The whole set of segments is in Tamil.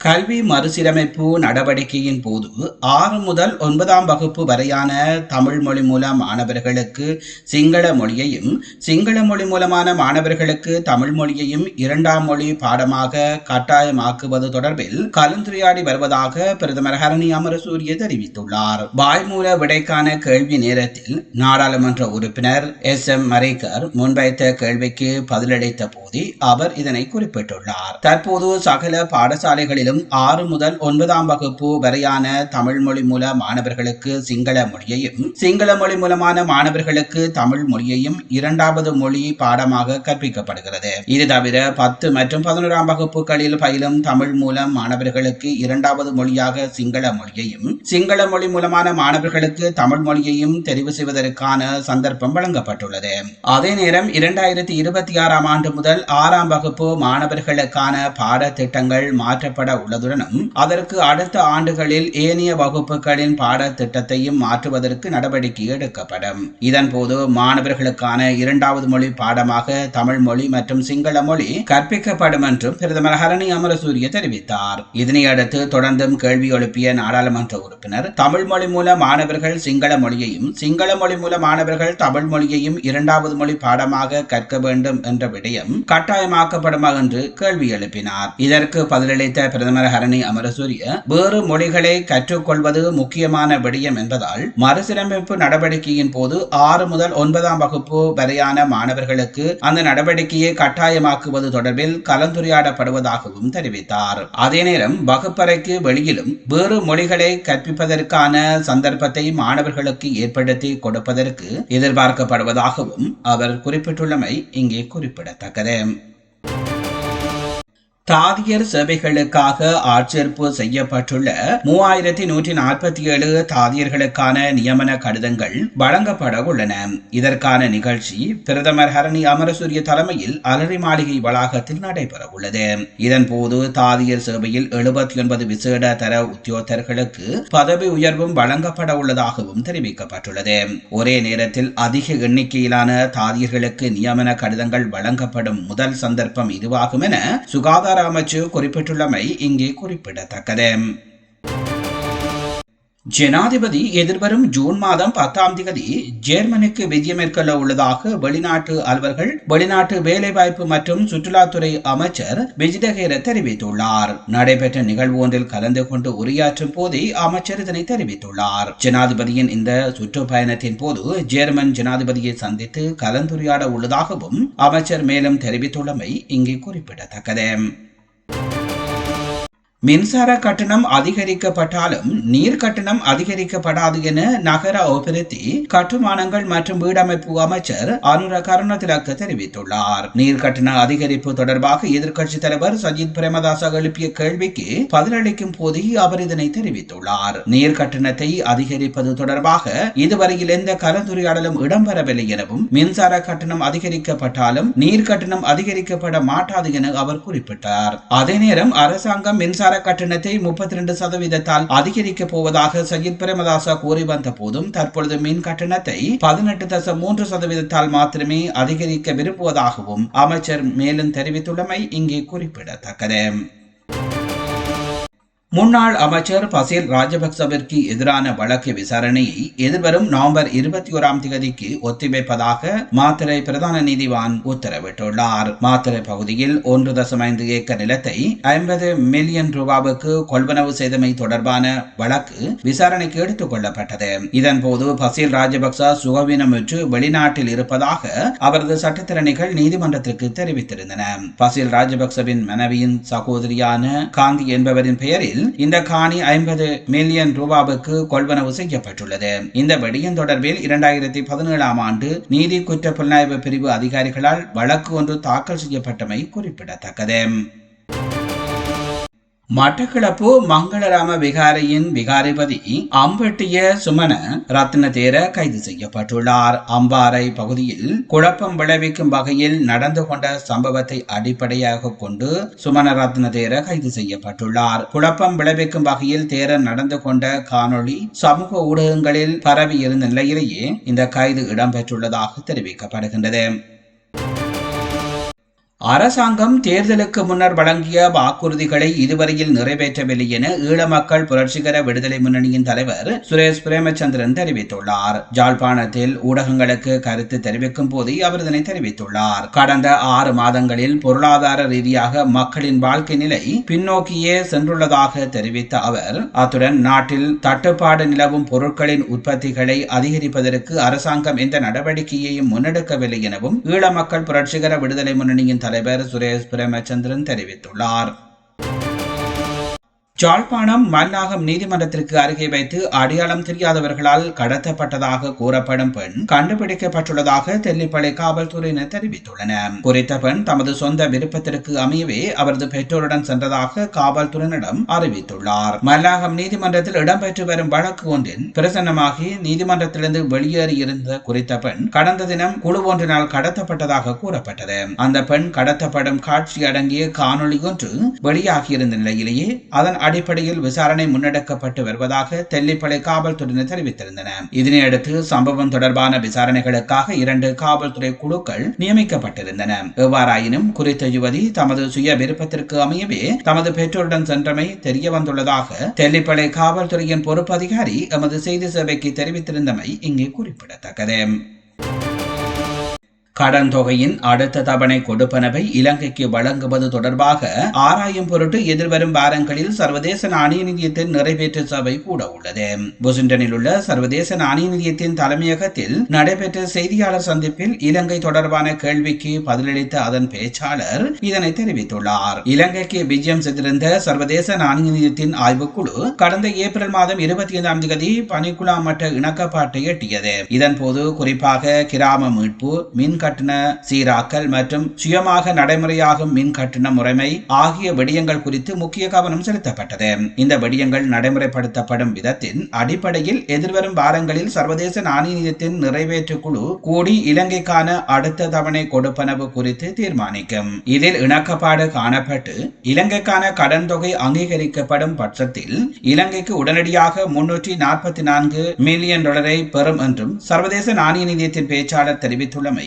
கல்வி மறுசீரமைப்பு நடவடிக்கையின் போது ஆறு முதல் ஒன்பதாம் வகுப்பு வரையான தமிழ் மொழி மூலம் மாணவர்களுக்கு சிங்கள மொழியையும் சிங்கள மொழி மூலமான மாணவர்களுக்கு தமிழ் மொழியையும் இரண்டாம் மொழி பாடமாக கட்டாயமாக்குவது தொடர்பில் கலந்துரையாடி வருவதாக பிரதமர் ஹரணி அமரசூரிய தெரிவித்துள்ளார். வாய்மூல விடைக்கான கேள்வி நேரத்தில் நாடாளுமன்ற உறுப்பினர் எஸ். எம். மரேக்கர் முன்வைத்த கேள்விக்கு பதிலளித்த போதே அவர் இதனை குறிப்பிட்டுள்ளார். தற்போது சகல பாடசாலைகளில் பாடசாலைகளிலும் ஆறு முதல் ஒன்பதாம் வகுப்பு வரையான தமிழ் மொழி மூல மாணவர்களுக்கு சிங்கள மொழியையும் சிங்கள மொழி மூலமான மாணவர்களுக்கு தமிழ் மொழியையும் இரண்டாவது மொழி பாடமாக கற்பிக்கப்படுகிறது. இது தவிர பத்து மற்றும் பதினோராம் வகுப்புகளில் பயிலும் தமிழ் மூலம் மாணவர்களுக்கு இரண்டாவது மொழியாக சிங்கள மொழியையும் சிங்கள மொழி மூலமான மாணவர்களுக்கு தமிழ் மொழியையும் தெரிவு செய்வதற்கான சந்தர்ப்பம் வழங்கப்பட்டுள்ளது. அதே நேரம் இரண்டாயிரத்தி இருபத்தி ஆறாம் ஆண்டு முதல் ஆறாம் வகுப்பு மாணவர்களுக்கான பாடத்திட்டங்கள் மாற்றப்பட உள்ளதுடனும் அதற்கு அடுத்த ஆண்டுகளில் ஏனைய வகுப்புகளின் பாடத்திட்டத்தையும் மாற்றுவதற்கு நடவடிக்கை எடுக்கப்படும். இதன்போது மாணவர்களுக்கான இரண்டாவது மொழி பாடமாக தமிழ் மொழி மற்றும் சிங்கள மொழி கற்பிக்கப்படும் என்றும் பிரதமர் ஹரணி அமரசூரிய தெரிவித்தார். இதனையடுத்து தொடர்ந்தும் கேள்வி எழுப்பிய நாடாளுமன்ற உறுப்பினர் தமிழ் மொழி மூல மாணவர்கள் சிங்கள மொழியையும் சிங்கள மொழி மூல மாணவர்கள் தமிழ் மொழியையும் இரண்டாவது மொழி பாடமாக கற்க வேண்டும் என்ற விடயம் கட்டாயமாக்கப்படுமா என்று கேள்வி எழுப்பினார். இதற்கு பதிலளித்த பிரதமர் ஹரணி அமரசூரிய வேறு மொழிகளை கற்றுக்கொள்வது முக்கியமான விடயம் என்பதால் மறுசீரமைப்பு நடவடிக்கையின் போது ஆறு முதல் ஒன்பதாம் வகுப்பு வரையான மாணவர்களுக்கு அந்த நடவடிக்கையை கட்டாயமாக்குவது தொடர்பில் கலந்துரையாடப்படுவதாகவும் தெரிவித்தார். அதே நேரம் வகுப்பறைக்கு வெளியிலும் வேறு மொழிகளை கற்பிப்பதற்கான சந்தர்ப்பத்தை மாணவர்களுக்கு ஏற்படுத்தி கொடுப்பதற்கு எதிர்பார்க்கப்படுவதாகவும் அவர் குறிப்பிட்டுள்ளமை இங்கே குறிப்பிடத்தக்கது. தாதியர் சேவைகளுக்காக ஆட்சேர்ப்பு செய்யப்பட்டுள்ள மூவாயிரத்தி நூற்றி நாற்பத்தி ஏழு தாதியர்களுக்கான நியமன கடிதங்கள் வழங்கப்பட உள்ளன. இதற்கான நிகழ்ச்சி பிரதமர் ஹரணி அமரசூரிய தலைமையில் அலரி மாளிகை வளாகத்தில் நடைபெற உள்ளது. இதன்போது தாதியர் சேவையில் எழுபத்தி ஒன்பது விசேட தர உத்தியோகர்களுக்கு பதவி உயர்வும் வழங்கப்பட உள்ளதாகவும் தெரிவிக்கப்பட்டுள்ளது. ஒரே நேரத்தில் அதிக எண்ணிக்கையிலான தாதியர்களுக்கு நியமன கடிதங்கள் வழங்கப்படும் முதல் சந்தர்ப்பம் இதுவாகும் என சுகாதார சுகாதார குறிப்பிட்டுள்ளமை இங்கே குறிப்பிடத்தக்கது. ஜனாதிபதி எதிர்வரும் ஜூன் மாதம் பத்தாம் தேதி ஜெர்மனிக்கு விஜயம் மேற்கொள்ள உள்ளதாக வெளிநாட்டு அலுவலர்கள் வெளிநாட்டு வேலைவாய்ப்பு மற்றும் சுற்றுலாத்துறை அமைச்சர் விஜிதகேர தெரிவித்துள்ளார். நடைபெற்ற நிகழ்வு ஒன்றில் கலந்து கொண்டு உரையாற்றும் போதே அமைச்சர் இதனை தெரிவித்துள்ளார். ஜனாதிபதியின் இந்த சுற்றுப்பயணத்தின் போது ஜெர்மன் ஜனாதிபதியை சந்தித்து கலந்துரையாட உள்ளதாகவும் அமைச்சர் மேலும் தெரிவித்துள்ளமை இங்கே குறிப்பிடத்தக்கது. மின்சார கட்டணம் அதிகரிக்கப்பட்டாலும் நீர் கட்டணம் அதிகரிக்கப்படாது என நகர அபிவிருத்தி கட்டுமானங்கள் மற்றும் வீடமைப்பு அமைச்சர் அனுர கருணதிலக்க தெரிவித்துள்ளார். நீர் கட்டண அதிகரிப்பு தொடர்பாக எதிர்கட்சி தலைவர் சஜித் பிரேமதாச எழுப்பிய கேள்விக்கு பதிலளிக்கும் போது அவர் இதனை தெரிவித்துள்ளார். நீர் கட்டணத்தை அதிகரிப்பது தொடர்பாக இதுவரையில் எந்த கலந்துரையாடலும் இடம்பெறவில்லை எனவும் மின்சார கட்டணம் அதிகரிக்கப்பட்டாலும் நீர் கட்டணம் அதிகரிக்கப்பட மாட்டாது என அவர் குறிப்பிட்டார். அதே நேரம் அரசாங்கம் மின்சார மின்சார கட்டணத்தை முப்பத்தி ரெண்டு சதவீதத்தால் அதிகரிக்கப் போவதாக சஜித் பிரேமதாசா கூறி வந்த போதும் தற்பொழுது மின் கட்டணத்தை பதினெட்டு தசம் மூன்று சதவீதத்தால் மாத்திரமே அதிகரிக்க விரும்புவதாகவும் அமைச்சர் மேலும் தெரிவித்துள்ளமை இங்கே குறிப்பிடத்தக்கது. முன்னாள் அமைச்சர் பசீல் ராஜபக்சவிற்கு எதிரான வழக்கு விசாரணையை எதிர்வரும் நவம்பர் இருபத்தி ஓராம் தேதிக்கு ஒத்திவைப்பதாக மாத்திரை பிரதான நீதிவான் உத்தரவிட்டுள்ளார். மாத்திரை பகுதியில் ஒன்று தசம் ஐந்து ஏக்கர் நிலத்தை ஐம்பது மில்லியன் ரூபாவுக்கு கொள்வனவு செய்தமை தொடர்பான வழக்கு விசாரணைக்கு எடுத்துக் கொள்ளப்பட்டது. இதன்போது பசீல் ராஜபக்ச சுகவீனமுற்று வெளிநாட்டில் இருப்பதாக அவரது சட்டத்திறனிகள் நீதிமன்றத்திற்கு தெரிவித்திருந்தன. பசீல் ராஜபக்சவின் மனைவியின் சகோதரியான காந்தி என்பவரின் பெயரில் இந்த காணி ஐம்பது மில்லியன் ரூபாவுக்கு கொள்வனவு செய்யப்பட்டுள்ளது. இந்த வெடியின் தொடர்பில் இரண்டாயிரத்தி பதினேழாம் ஆண்டு நீதி குற்ற புலனாய்வு பிரிவு அதிகாரிகளால் வழக்கு ஒன்று தாக்கல் செய்யப்பட்டமை குறிப்பிடத்தக்கது. மட்டக்களப்பு மங்களராம விகாரையின் விகாரிபதி அம்பட்டிய சுமன ரத்ன தேர கைது செய்யப்பட்டுள்ளார். அம்பாறை பகுதியில் குழப்பம் விளைவிக்கும் வகையில் நடந்து கொண்ட சம்பவத்தை அடிப்படையாக கொண்டு சுமன ரத்ன தேர கைது செய்யப்பட்டுள்ளார். குழப்பம் விளைவிக்கும் வகையில் தேரர் நடந்து கொண்ட காணொளி சமூக ஊடகங்களில் பரவி இருந்த நிலையிலேயே இந்த கைது இடம்பெற்றுள்ளதாக தெரிவிக்கப்படுகின்றது. அரசாங்கம் தேர்தலுக்கு முன்னர் வழங்கிய வாக்குறுதிகளை இதுவரையில் நிறைவேற்றவில்லை என ஈழ மக்கள் புரட்சிகர விடுதலை முன்னணியின் தலைவர் சுரேஷ் பிரேமச்சந்திரன் தெரிவித்துள்ளார். ஜாழ்ப்பாணத்தில் ஊடகங்களுக்கு கருத்து தெரிவிக்கும் போது அவர் இதனை தெரிவித்துள்ளார். கடந்த ஆறு மாதங்களில் பொருளாதார ரீதியாக மக்களின் வாழ்க்கை நிலை பின்னோக்கியே சென்றுள்ளதாக தெரிவித்த அவர் அத்துடன் நாட்டில் தட்டுப்பாடு நிலவும் பொருட்களின் உற்பத்திகளை அதிகரிப்பதற்கு அரசாங்கம் எந்த நடவடிக்கையையும் முன்னெடுக்கவில்லை எனவும் ஈழ மக்கள் புரட்சிகர விடுதலை முன்னணியின் தலைவர் சுரேஷ் பிரேமச்சந்திரன் தெரிவித்துள்ளார். ஜாழ்ப்பாணம் மன்னாகம் நீதிமன்றத்திற்கு அருகே வைத்து அடையாளம் தெரியாதவர்களால் கடத்தப்பட்டதாக கூறப்படும் பெண் கண்டுபிடிக்கப்பட்டுள்ளதாக தெல்லிப்பளை காவல்துறையினர் தெரிவித்துள்ளனர். குறித்த பெண் தமது சொந்த விருப்பத்திற்கு அமையவே அவரது பெற்றோருடன் சென்றதாக காவல்துறையினரிடம் அறிவித்துள்ளார். மல்நாகம் நீதிமன்றத்தில் இடம்பெற்று வரும் வழக்கு ஒன்றில் பிரசன்னமாகி நீதிமன்றத்திலிருந்து வெளியேறியிருந்த குறித்த பெண் கடந்த தினம் குழு ஒன்றினால் கடத்தப்பட்டதாக கூறப்பட்டது. அந்த பெண் கடத்தப்படும் காட்சி அடங்கிய காணொளி ஒன்று வெளியாகியிருந்த நிலையிலேயே அதன் அடிப்படையில் விசாரணை முன்னெடுக்கப்பட்டு வருவதாக தெல்லிப்பளை காவல்துறையினர் தெரிவித்திருந்தனர் இதனையடுத்து சம்பவம் தொடர்பான விசாரணைகளுக்காக இரண்டு காவல்துறை குழுக்கள் நியமிக்கப்பட்டிருந்தன. எவ்வாறாயினும் குறித்த யுவதி தமது சுய விருப்பத்திற்கு அமையவே தமது பெற்றோருடன் சென்றமை தெரிய வந்துள்ளதாக தெல்லிப்பளை காவல்துறையின் பொறுப்பு அதிகாரி எமது செய்தி சேவைக்கு தெரிவித்திருந்தமை இங்கே குறிப்பிடத்தக்கது. கடன் தொகையின் அடுத்த தவணை கொடுப்பனவை இலங்கைக்கு வழங்குவது தொடர்பாக ஆராயும் பொருட்டு எதிர்வரும் வாரங்களில் சர்வதேச நாணய நிதியத்தின் நிறைவேற்று சபை கூட உள்ளது. புசிண்டனில் உள்ள சர்வதேச நாணய நிதியத்தின் தலைமையகத்தில் நடைபெற்ற செய்தியாளர் சந்திப்பில் இலங்கை தொடர்பான கேள்விக்கு பதிலளித்த அதன் பேச்சாளர் இதனை தெரிவித்துள்ளார். இலங்கைக்கு விஜயம் செய்திருந்த சர்வதேச நாணய நிதியத்தின் ஆய்வுக்குழு கடந்த ஏப்ரல் மாதம் இருபத்தி ஐந்தாம் தேதி பனிக்குழா மட்ட இணக்கப்பாட்டை எட்டியது. இதன்போது குறிப்பாக கிராம மீட்பு மின் மின்கட்டண சீராக்கல் மற்றும் சுயமாக நடைமுறையாகும் மின்கட்டண முறைமை ஆகிய விடயங்கள் குறித்து முக்கிய கவனம் செலுத்தப்பட்டது. இந்த விடயங்கள் நடைமுறைப்படுத்தப்படும் விதத்தின் அடிப்படையில் எதிர்வரும் வாரங்களில் சர்வதேச நாணய நிதியத்தின் நிறைவேற்று குழு கூடி இலங்கைக்கான அடுத்த தவணை கொடுப்பனவு குறித்து தீர்மானிக்கும். இதில் இணக்கப்பாடு காணப்பட்டு இலங்கைக்கான கடன் தொகை அங்கீகரிக்கப்படும் பட்சத்தில் இலங்கைக்கு உடனடியாக முன்னூற்றி நாற்பத்தி நான்கு மில்லியன் டாலரை பெறும் என்றும் சர்வதேச நாணய நிதியத்தின் பேச்சாளர் தெரிவித்துள்ளமை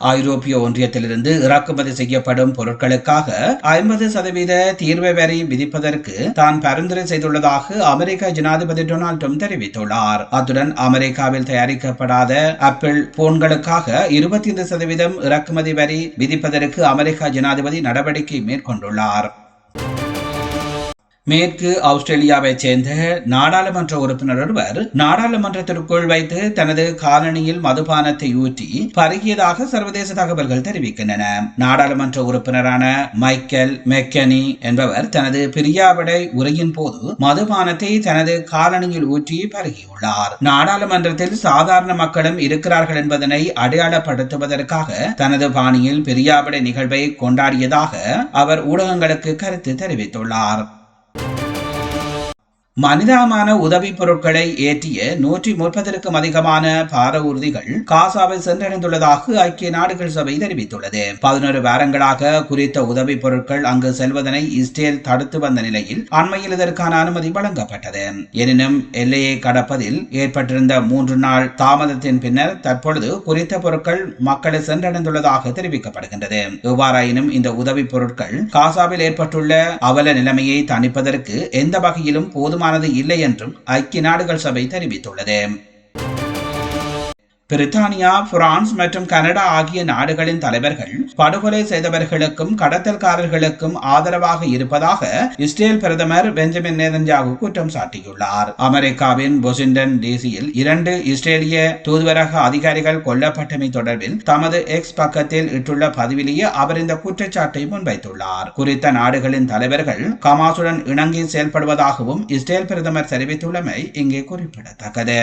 ஐரோப்பிய ஒன்றியத்திலிருந்து இறக்குமதி செய்யப்படும் பொருட்களுக்காக ஐம்பது சதவீத தீர்வு வரி விதிப்பதற்கு தான் பரிந்துரை செய்துள்ளதாக அமெரிக்க ஜனாதிபதி டொனால்ட் ட்ரம்ப் தெரிவித்துள்ளார். அத்துடன் அமெரிக்காவில் தயாரிக்கப்படாத ஆப்பிள் போன்களுக்காக இருபத்தி ஐந்து சதவீதம் இறக்குமதி வரி விதிப்பதற்கு அமெரிக்க ஜனாதிபதி நடவடிக்கை மேற்கொண்டுள்ளார். மேற்கு ஆஸ்திரேலியாவைச் சேர்ந்த நாடாளுமன்ற உறுப்பினர் ஒருவர் நாடாளுமன்றத்திற்குள் வைத்து தனது காலனியில் மதுபானத்தை ஊற்றி பருகியதாக சர்வதேச தகவல்கள் தெரிவிக்கின்றன. நாடாளுமன்ற உறுப்பினரான மைக்கேல் மெக்கனி என்பவர் தனது பிரியாவிடை உரையின் போது மதுபானத்தை தனது காலனியில் ஊற்றி பருகியுள்ளார். நாடாளுமன்றத்தில் சாதாரண மக்களும் இருக்கிறார்கள் என்பதனை அடையாளப்படுத்துவதற்காக தனது பாணியில் பிரியாவிடை நிகழ்வை கொண்டாடியதாக அவர் ஊடகங்களுக்கு கருத்து தெரிவித்துள்ளார். மனிதாமான உதவி பொருட்களை ஏற்றிய நூற்றி முப்பதற்கும் அதிகமான பார ஊர்திகள் காசாவை சென்றடைந்துள்ளதாக ஐக்கிய நாடுகள் சபை தெரிவித்துள்ளது. பதினோரு வாரங்களாக குறித்த உதவி பொருட்கள் அங்கு செல்வதனை இஸ்ரேல் தடுத்து வந்த நிலையில் அண்மையில் இதற்கான அனுமதி வழங்கப்பட்டது. எனினும் எல்லையை கடப்பதில் ஏற்பட்டிருந்த மூன்று நாள் தாமதத்தின் பின்னர் தற்பொழுது குறித்த பொருட்கள் மக்களை சென்றடைந்துள்ளதாக தெரிவிக்கப்படுகின்றது. எவ்வாறாயினும் இந்த உதவி பொருட்கள் காசாவில் ஏற்பட்டுள்ள அவல நிலைமையை தணிப்பதற்கு எந்த வகையிலும் போதும் போதுமானது இல்லை என்றும் ஐக்கிய நாடுகள் சபை தெரிவித்துள்ளது. பிரித்தானியா பிரான்ஸ் மற்றும் கனடா ஆகிய நாடுகளின் தலைவர்கள் படுகொலை செய்தவர்களுக்கும் கடத்தல்காரர்களுக்கும் ஆதரவாக இருப்பதாக இஸ்ரேல் பிரதமர் பெஞ்சமின் நேதன்யாகு குற்றம் சாட்டியுள்ளார். அமெரிக்காவின் பொசிண்டன் டிசியில் இரண்டு இஸ்ரேலிய தூதுவரக அதிகாரிகள் கொல்லப்பட்டமை தொடர்பில் தமது எக்ஸ் பக்கத்தில் இட்டுள்ள பதிவிலேயே அவர் இந்த குற்றச்சாட்டை முன்வைத்துள்ளார். குறித்த நாடுகளின் தலைவர்கள் கமாசுடன் இணங்கி செயல்படுவதாகவும் இஸ்ரேல் பிரதமர் தெரிவித்துள்ளமை இங்கே குறிப்பிடத்தக்கது.